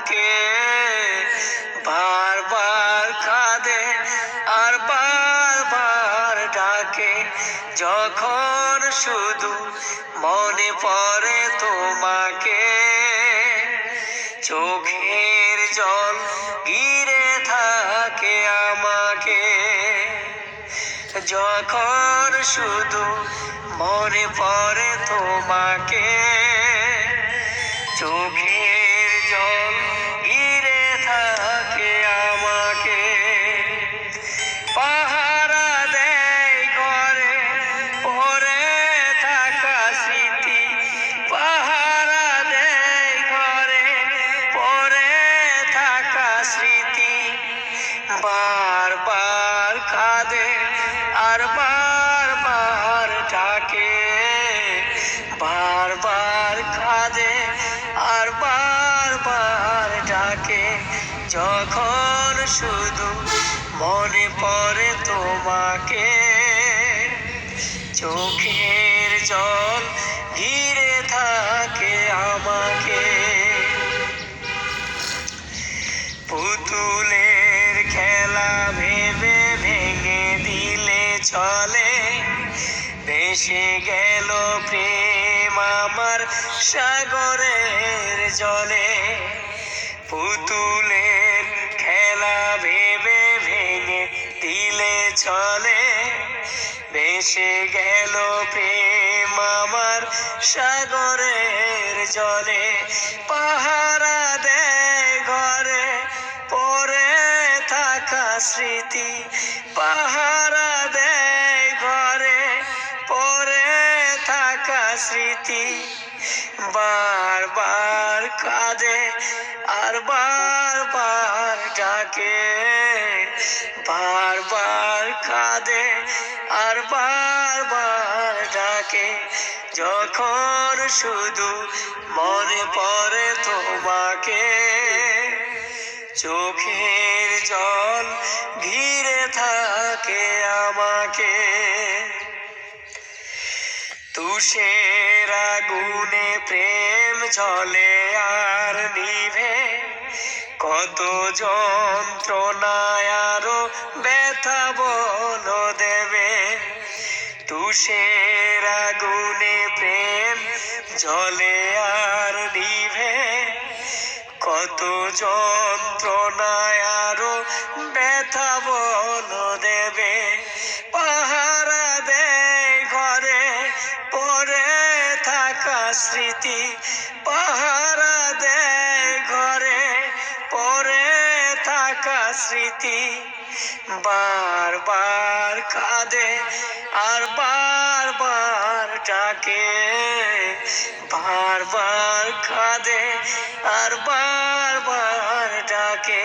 ডাকে বারবার কাঁদে আর বারবার ডাকে। যখন শুধু মনে পড়ে তোমাকে, চোখের জল ঘিরে থাকে আমাকে। যখন শুধু মনে পড়ে তোমাকে, চোখের কাঁদে আর বারবার ডাকে বারবার কাঁদে আর বারবার ডাকে, যখন শুধু মনে পড়ে তোমাকে, চোখের জল ঘিরে চলে। ভেসে গেল প্রেম আমার সাগরের জলে। পুতুলের খেলা ভেবে ভেঙে দিলে চলে। ভেসে গেল প্রেম আমার সাগরের জলে। পাহারা স্মৃতি পাহারা দেয় ঘরে পরে থাকা স্মৃতি বারবার কাঁদে আর বারবার ডাকে, বারবার কাঁদে আর বারবার ডাকে। যখন শুধু মনে পড়ে তোমাকে চোখের জল ঘিরে থাকে আমাকে। তুষের আগুনে প্রেম জলে আর নিভে। কত যন্ত্রণায় আরও ব্যথা বল দেবে। তুষের আগুনে প্রেম জলে আর নিভে। কত যন্ত্রণায় আরও ব্যথা বল দেবে, পাহারা দেয় ঘরে পরে থাকা স্মৃতি, পাহারা দেয় ঘরে পরে থাকা স্মৃতি। বারবার কাঁদে আর বারবার ডাকে, বারবার কাঁদে আর বারবার ডাকে।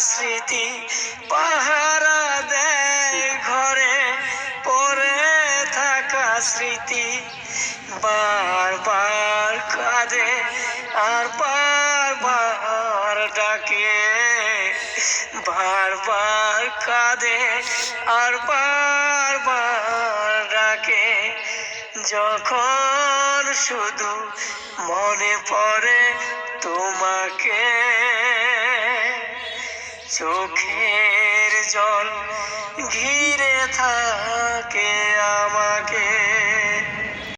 স্মৃতি পাহারা দেয় ঘরে পরে থাকা স্মৃতি বারবার কাঁদে আর বারবার ডাকে বারবার কাঁদে আর বারবার ডাকে। যখন শুধু মনে পড়ে তোমাকে চোখের জল ঘিরে থাকে আমাকে।